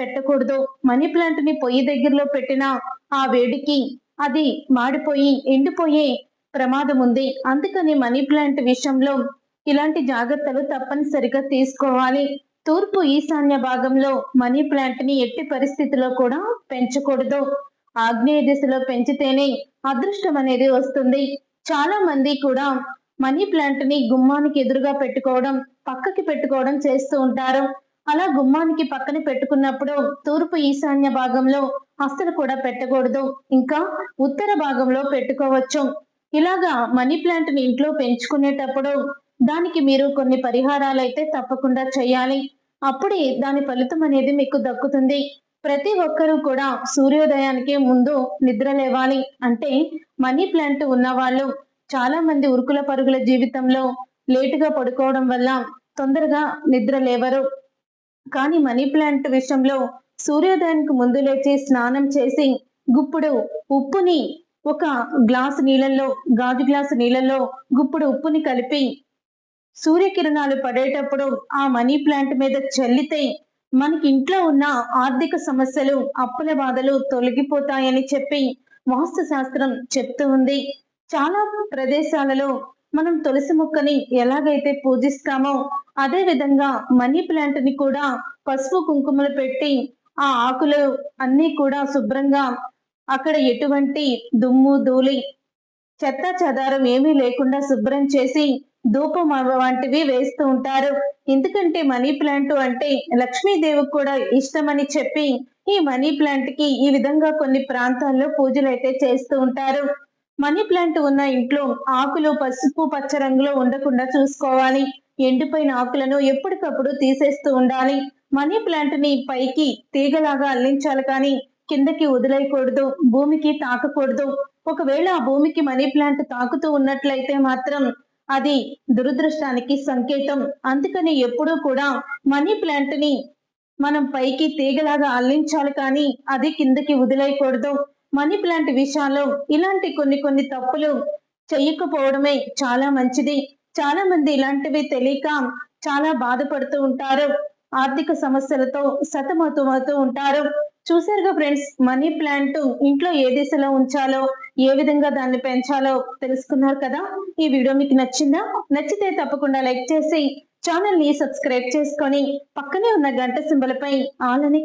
పెట్టకూడదు. మనీ ప్లాంట్ని పొయ్యి దగ్గరలో పెట్టిన ఆ వేడికి అది మాడిపోయి ఎండిపోయే ప్రమాదం ఉంది. అందుకని మనీ ప్లాంట్ విషయంలో ఇలాంటి జాగ్రత్తలు తప్పనిసరిగా తీసుకోవాలి. తూర్పు ఈశాన్య భాగంలో మనీ ప్లాంట్ని ఎట్టి పరిస్థితిలో కూడా పెంచకూడదు. ఆగ్నేయ దిశలో పెంచితేనే అదృష్టం అనేది వస్తుంది. చాలా మంది కూడా మనీ ప్లాంట్ని గుమ్మానికి ఎదురుగా పెట్టుకోవడం పక్కకి పెట్టుకోవడం చేస్తూ ఉంటారు. అలా గుమ్మానికి పక్కన పెట్టుకున్నప్పుడు తూర్పు ఈశాన్య భాగంలో అస్సలు కూడా పెట్టకూడదు. ఇంకా ఉత్తర భాగంలో పెట్టుకోవచ్చు. ఇలాగా మనీ ప్లాంట్ని ఇంట్లో పెంచుకునేటప్పుడు దానికి మీరు కొన్ని పరిహారాలు అయితే తప్పకుండా చేయాలి. అప్పుడే దాని ఫలితం అనేది మీకు దక్కుతుంది. ప్రతి ఒక్కరూ కూడా సూర్యోదయానికి ముందు నిద్ర లేవాలి. అంటే మనీ ప్లాంట్ ఉన్న వాళ్ళు చాలా మంది ఉరుకుల పరుగుల జీవితంలో లేటుగా పడుకోవడం వల్ల తొందరగా నిద్ర లేవరు. కానీ మనీ ప్లాంట్ విషయంలో సూర్యోదయానికి ముందు లేచి స్నానం చేసి గుప్పుడు ఉప్పుని ఒక గ్లాసు నీళ్ళల్లో గాజు గ్లాసు నీళ్ళల్లో గుప్పుడు ఉప్పుని కలిపి సూర్యకిరణాలు పడేటప్పుడు ఆ మనీ ప్లాంట్ మీద చల్లితే మనకి ఇంట్లో ఉన్న ఆర్థిక సమస్యలు అప్పుల బాధలు తొలగిపోతాయని చెప్పి వాస్తు శాస్త్రం చెప్తూ ఉంది. చాలా ప్రదేశాలలో మనం తులసి మొక్కని ఎలాగైతే పూజిస్తామో అదే విధంగా మనీ ప్లాంట్ని కూడా పసుపు కుంకుమలు పెట్టి ఆ ఆకులు అన్నీ కూడా శుభ్రంగా అక్కడ ఎటువంటి దుమ్ము ధూళి చెత్త చెదారం ఏమీ లేకుండా శుభ్రం చేసి ధూపం వంటివి వేస్తూ ఉంటారు. ఎందుకంటే మనీ ప్లాంట్ అంటే లక్ష్మీదేవికి కూడా ఇష్టమని చెప్పి ఈ మనీ ప్లాంట్కి ఈ విధంగా కొన్ని ప్రాంతాల్లో పూజలు అయితే చేస్తూ ఉంటారు. మనీ ప్లాంట్ ఉన్న ఇంట్లో ఆకులు పసుపు పచ్చ రంగులో ఉండకుండా చూసుకోవాలి. ఎండిపోయిన ఆకులను ఎప్పటికప్పుడు తీసేస్తూ ఉండాలి. మనీ ప్లాంట్ని పైకి తీగలాగా అల్లించాలి కానీ కిందకి వదిలేయకూడదు భూమికి తాకకూడదు. ఒకవేళ ఆ భూమికి మనీ ప్లాంట్ తాకుతూ ఉన్నట్లయితే మాత్రం అది దురదృష్టానికి సంకేతం. అందుకని ఎప్పుడూ కూడా మనీ ప్లాంట్ని మనం పైకి తీగలాగా అల్లించాలి కానీ అది కిందకి వదిలేయకూడదు. మనీ ప్లాంట్ విషయాల్లో ఇలాంటి కొన్ని కొన్ని తప్పులు చెయ్యకపోవడమే చాలా మంచిది. చాలా మంది ఇలాంటివి తెలియక చాలా బాధపడుతూ ఉంటారు. ఆర్థిక సమస్యలతో సతమతమవుతూ ఉంటారు. చూసారుగా ఫ్రెండ్స్ మనీ ప్లాంట్ ఇంట్లో ఏ దిశలో ఉంచాలో ఏ విధంగా దాన్ని పెంచాలో తెలుసుకున్నారు కదా? ఈ వీడియో మీకు నచ్చిందా? నచ్చితే తప్పకుండా లైక్ చేసి ఛానల్ని సబ్స్క్రైబ్ చేసుకొని పక్కనే ఉన్న గంట సింబల్ పై ఆల్ అని